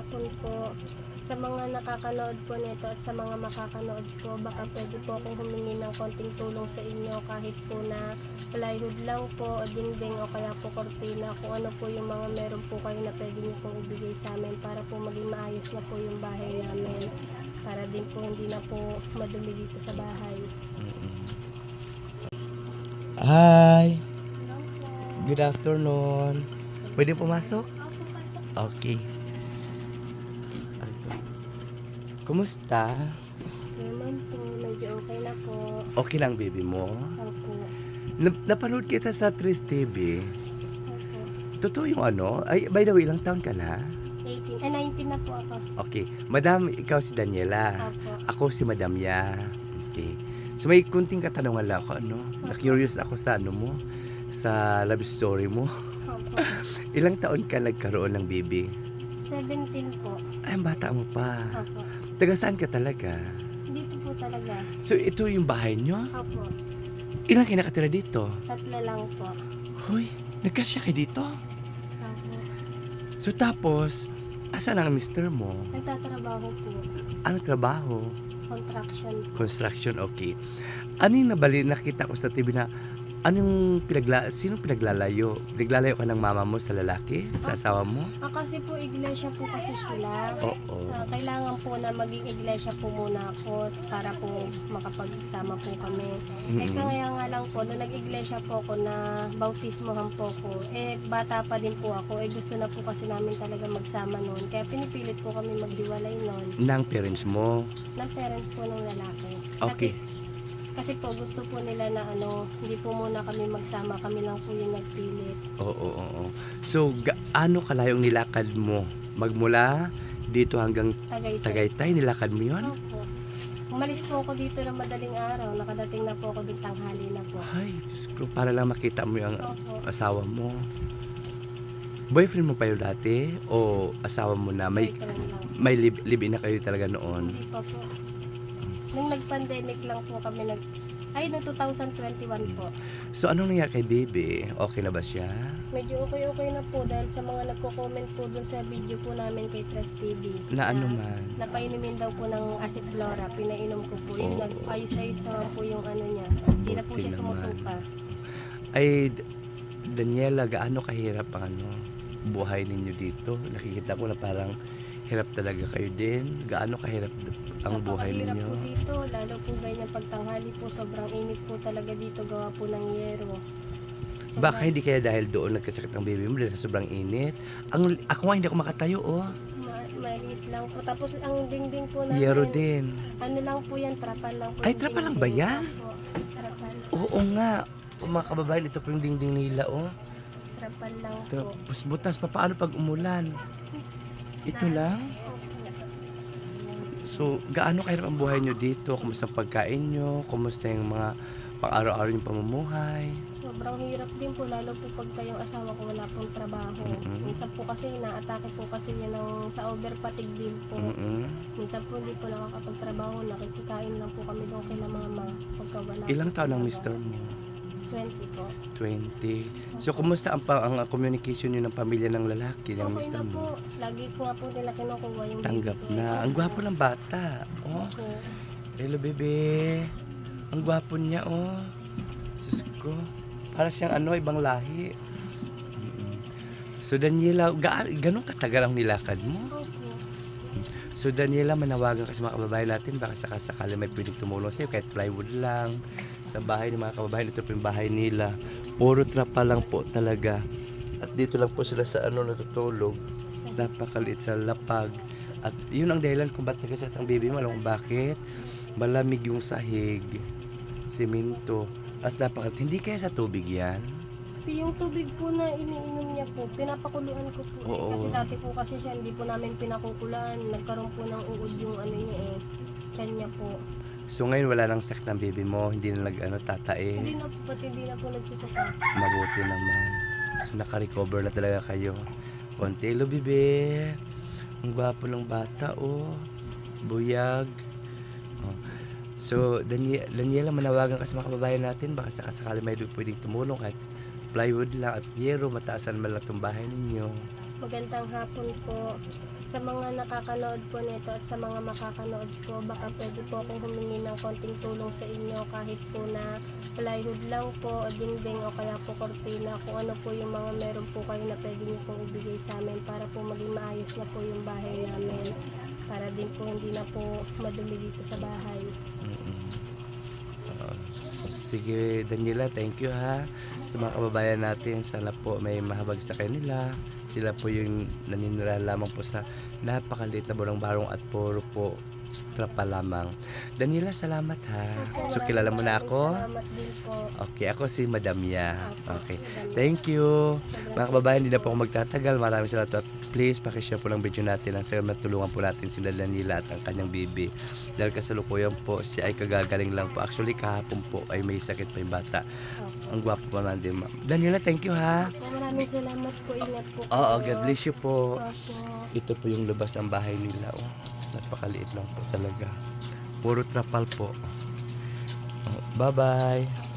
hapon po. Sa mga nakakanood po nito at sa mga makakanood po, baka pwede po akong humingi ng konting tulong sa inyo kahit po na plywood lang po o dingding o kaya po kortina kung ano po yung mga meron po kayo na pwede niyo pong ibigay sa amin para po maging maayos na po yung bahay namin para din po hindi na po madumi dito sa bahay. Hi! Good afternoon. Pwede pumasok? Opo, pasok. Okay. Kumusta? Naman po, medyo okay na po. Okay lang, baby mo? Opo. Nap- napanood kita sa Tris TV. Opo. Totoo yung ano? Ay, by the way, ilang taon ka na? 18, eh 19 na po ako. Okay. Madam, ikaw si Daniela. Opo. Ako si Madam Ya. Okay. So may kunting katanungan lang ako, ano? Na-curious ako sa ano mo, sa love story mo. Opo. Ilang taon ka nagkaroon ng baby? 17 po. Ay, ang bata mo pa. Opo. Taga saan ka talaga? Dito po talaga. So ito yung bahay nyo? Opo. Ilang kayo nakatira dito? Tatlo lang po. Hoy, nagkasya kayo dito? Opo. So tapos, asan ang mister mo? Nagtatrabaho po. Ano trabaho? Contraction po. Construction, okay. Ano yung nabali, nakita ko sa TV na, anong pinagla, sino pinaglalayo? Pinaglalayo ka ng mama mo sa lalaki? Sa asawa mo? Ah, kasi po iglesia po kasi sila. Oo. Ah, kailangan po na maging iglesia po muna ako para po makapagsama po kami. Eh Mm-mm. kaya nga lang po, nung nag-iglesia po ako na bautismohan po ko, eh bata pa din po ako, eh gusto na po kasi namin talaga magsama noon. Kaya pinipilit po kami maghiwalay noon Ng parents mo? ng parents po ng lalaki. Okay. Kasi, po gusto po nila na ano, hindi po muna kami magsama, kami lang po yung nagpilit. Oo, oo, oo. So, gaano kalayong nilakad mo? Magmula dito hanggang Tagaytay. Tagaytay, nilakad mo yun? Opo. Umalis po ako dito ng madaling araw, nakadating na po ako dito tanghali na po. Ay, Diyos ko, para lang makita mo yung Opo. asawa mo. Boyfriend mo pa yun dati? O asawa mo na? May, Boyfriend lang. may live, live-in na kayo talaga noon? Hindi pa po. Nung nag-pandemic lang po kami nag... Ay, noong 2021 po. So, anong nangyari kay baby? Okay na ba siya? Medyo okay-okay na po dahil sa mga nagko-comment po dun sa video po namin kay Trust TV. Na ano man? Napainumin daw po ng acid flora, pinainom ko po. Yung Oo. nag-ayos-ayos naman po yung ano niya. Hindi na po Buti siya naman. sumusuka. Ay, D- Daniela, gaano kahirap ang ano, buhay ninyo dito? Nakikita ko na parang hirap talaga kayo din. Gaano kahirap ang buhay ninyo? po dito, lalo po ganyan pagtanghali po, sobrang init po talaga dito, gawa po ng yero. Baka hindi kaya dahil doon nagkasakit ang baby mo dahil sa sobrang init? Ang, ako nga hindi ako makatayo, oh. Ma- maliit lang po. Tapos ang dingding po namin, Yero din. ano lang po yan, trapal lang po. Ay, yung trapal lang dingding. ba yan? Opo, trapal. Oo nga. Kung mga kababayan, ito po yung dingding nila, oh. Trapal lang po. Tapos butas pa paano pag umulan? Ito lang? Opo. So, gaano kahirap ang buhay nyo dito? Kumusta ang pagkain nyo? Kumusta yung mga pang-araw-araw yung pamumuhay? Sobrang hirap din po, lalo po pag kayong asawa ko wala pong trabaho. Mm-mm. Minsan po kasi naatake po kasi yan ng, sa overpatig din po. Mm-mm. Minsan po hindi po nakakapagtrabaho, nakikikain lang po kami doon kila mama pagka wala. Ilang po taon ang mister mo? 20 po. 20. So, kumusta ang, pa, ang communication nyo ng pamilya ng lalaki, ng Okay mister na po. mo? Lagi po nga po nila kinukuha yung Tanggap baby ko. na. Ang gwapo ng bata. Oh, Opo. hello bebe. Ang gwapo niya, oh. Diyos ko. Para siyang ano, ibang lahi. So, Daniela, ga ganun katagal ang nilakad mo? Opo. So Daniela, manawagan ka sa mga kababayan natin baka sakasakali may pwedeng tumulong sa'yo kahit plywood lang sa bahay ng mga kababayan. Ito po yung bahay nila. Puro trapa lang po talaga. At dito lang po sila sa ano natutulog. Napakaliit sa lapag. At yun ang dahilan kung ba't nagkasakit ang baby mo. Alam bakit? Malamig yung sahig. Simento. At napakalit. Hindi kaya sa tubig yan? Yung tubig po na iniinom niya po, pinapakuluan ko po. eh. Oo. Kasi dati po kasi siya, hindi po namin pinakukulaan. Nagkaroon po ng uod yung ano niya eh. Tiyan niya po. So ngayon wala nang sakit ng baby mo. Hindi na nag ano, tatae. Hindi na po, pati hindi na po nagsusuka. Mabuti naman. So, naka-recover na talaga kayo. Kontelo, bebe. Ang gwapo ng bata, oh. Buyag. Oh. So, Danie- Daniela, manawagan ka sa mga kababayan natin. Baka sakasakali may pwedeng tumulong kahit plywood lang at yero, mataasan man lang itong bahay ninyo. Magandang hapon po Sa mga nakakanood po nito at sa mga makakanood po, baka pwede po akong humingi ng konting tulong sa inyo kahit po na plywood lang po, o dingding o kaya po kortina, kung ano po yung mga meron po kayo na pwede niyo pong ibigay sa amin para po maging maayos na po yung bahay namin. Para din po hindi na po madumi dito sa bahay. Sige, Daniela, thank you ha. Sa mga kababayan natin, sana po may mahabag sa kanila. Sila po yung naninira lamang po sa napakaliit na barong-barong at puro po trapa lamang. Daniela, salamat ha. So, kilala mo na ako? Salamat din po. Okay, ako si Madam Ya. Okay. Thank you. Mga kababayan, hindi na po ako magtatagal. Maraming salamat at please pakishare po ng video natin ang sana matulungan po natin si Daniela at ang kanyang baby. Dahil kasalukuyan po, siya ay kagagaling lang po. Actually, kahapon po ay may sakit pa yung bata. Ang gwapo pa man din, ma'am. Daniela, thank you ha. Maraming salamat po. Ingat po. Oo, kayo. God bless you po. Opo. Ito po yung labas ng bahay nila. Oh, napakaliit lang po talaga. Puro trapal po. Oh, bye-bye.